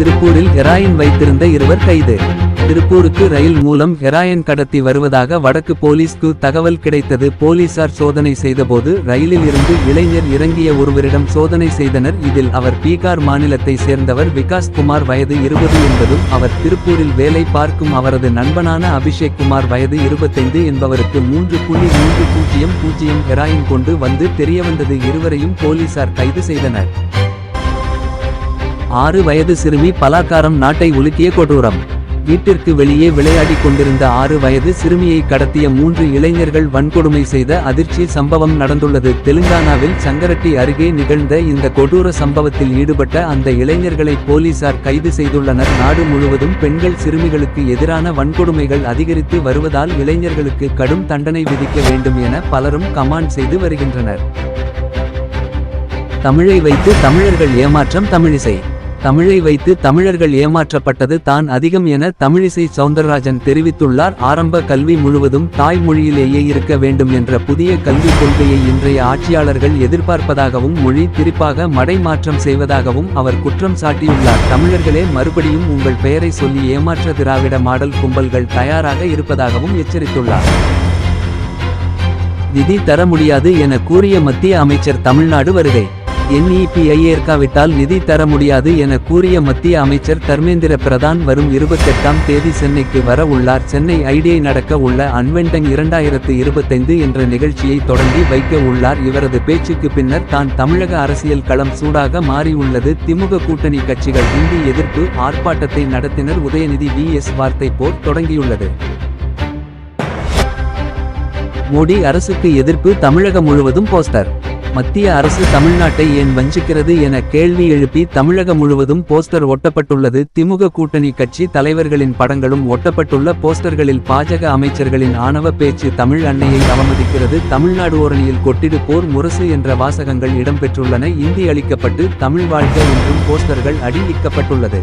திருப்பூரில் ஹெராயின் வைத்திருந்த இருவர் கைது. திருப்பூருக்கு ரயில் மூலம் ஹெராயின் கடத்தி வருவதாக வடக்கு போலீஸ்க்கு தகவல் கிடைத்தது. போலீசார் சோதனை செய்தபோது ரயிலில் இருந்து இளைஞர் இறங்கிய ஒருவரிடம் சோதனை செய்தனர். இதில் அவர் பீகார் மாநிலத்தை சேர்ந்தவர் விகாஸ் குமார் வயது இருபது என்பதும் அவர் திருப்பூரில் வேலை பார்க்கும் அவரது நண்பனான அபிஷேக் குமார் வயது இருபத்தைந்து என்பவருக்கு மூன்று புள்ளி மூன்று பூஜ்ஜியம் பூஜ்ஜியம் ஹெராயின் கொண்டு வந்து தெரியவந்தது. இருவரையும் போலீசார் கைது செய்தனர். ஆறு வயது சிறுமி பலாக்காரம் நாட்டை உலுக்கிய கொடூரம். வீட்டிற்கு வெளியே விளையாடிக் கொண்டிருந்த ஆறு வயது சிறுமியை கடத்திய மூன்று இளைஞர்கள் வன்கொடுமை செய்த அதிர்ச்சி சம்பவம் நடந்துள்ளது. தெலுங்கானாவில் சங்கரட்டி அருகே நிகழ்ந்த இந்த கொடூர சம்பவத்தில் ஈடுபட்ட அந்த இளைஞர்களை போலீசார் கைது செய்துள்ளனர். நாடு முழுவதும் பெண்கள் சிறுமிகளுக்கு எதிரான வன்கொடுமைகள் அதிகரித்து வருவதால் இளைஞர்களுக்கு கடும் தண்டனை விதிக்க வேண்டும் என பலரும் கமாண்ட் செய்து வருகின்றனர். தமிழை வைத்து தமிழர்கள் ஏமாற்றம் தமிழிசை. தமிழை வைத்து தமிழர்கள் ஏமாற்றப்பட்டது தான் அதிகம் என தமிழிசை சவுந்தரராஜன் தெரிவித்துள்ளார். ஆரம்ப கல்வி முழுவதும் தாய்மொழியிலேயே இருக்க வேண்டும் என்ற புதிய கல்விக் கொள்கையை இன்றைய ஆட்சியாளர்கள் எதிர்பார்ப்பதாகவும் மொழி திரிப்பாக மடைமாற்றம் செய்வதாகவும் அவர் குற்றம் சாட்டியுள்ளார். தமிழர்களே மறுபடியும் உங்கள் பெயரை சொல்லி ஏமாற்ற திராவிட மாடல் கும்பல்கள் தயாராக இருப்பதாகவும் எச்சரித்துள்ளார். நிதி தர முடியாது என கூறிய மத்திய அமைச்சர் தமிழ்நாடு வருகை. என்இபிஐ ஏற்காவிட்டால் நிதி தர முடியாது என கூறிய மத்திய அமைச்சர் தர்மேந்திர பிரதான் வரும் இருபத்தெட்டாம் தேதி சென்னைக்கு வர உள்ளார். சென்னை ஐடிஐ நடக்க உள்ள அன்வெண்டங் இரண்டாயிரத்து இருபத்தைந்து என்ற நிகழ்ச்சியை தொடங்கி வைக்க உள்ளார். இவரது பேச்சுக்கு பின்னர் தான் தமிழக அரசியல் களம் சூடாக மாறியுள்ளது திமுக கூட்டணி கட்சிகள் இந்தி எதிர்ப்பு ஆர்ப்பாட்டத்தை நடத்தினர். உதயநிதி வி எஸ் வார்த்தை போர் தொடங்கியுள்ளது. மோடி அரசுக்கு எதிர்ப்பு தமிழகம் முழுவதும் போஸ்டர். மத்திய அரசு தமிழ்நாட்டை ஏன் வஞ்சிக்கிறது என கேள்வி எழுப்பி தமிழகம் முழுவதும் போஸ்டர் ஒட்டப்பட்டுள்ளது. திமுக கூட்டணி கட்சி தலைவர்களின் படங்களும் ஒட்டப்பட்டுள்ள போஸ்டர்களில் பாஜக அமைச்சர்களின் ஆணவ பேச்சு தமிழ் அன்னையை அவமதிக்கிறது. தமிழ்நாடு ஓரணியில் கொட்டிடு போர் முரசு என்ற வாசகங்கள் இடம்பெற்றுள்ளன. இந்தி அளிக்கப்பட்டு தமிழ் வாழ்க என்றும் போஸ்டர்கள் அடியிக்கப்பட்டுள்ளது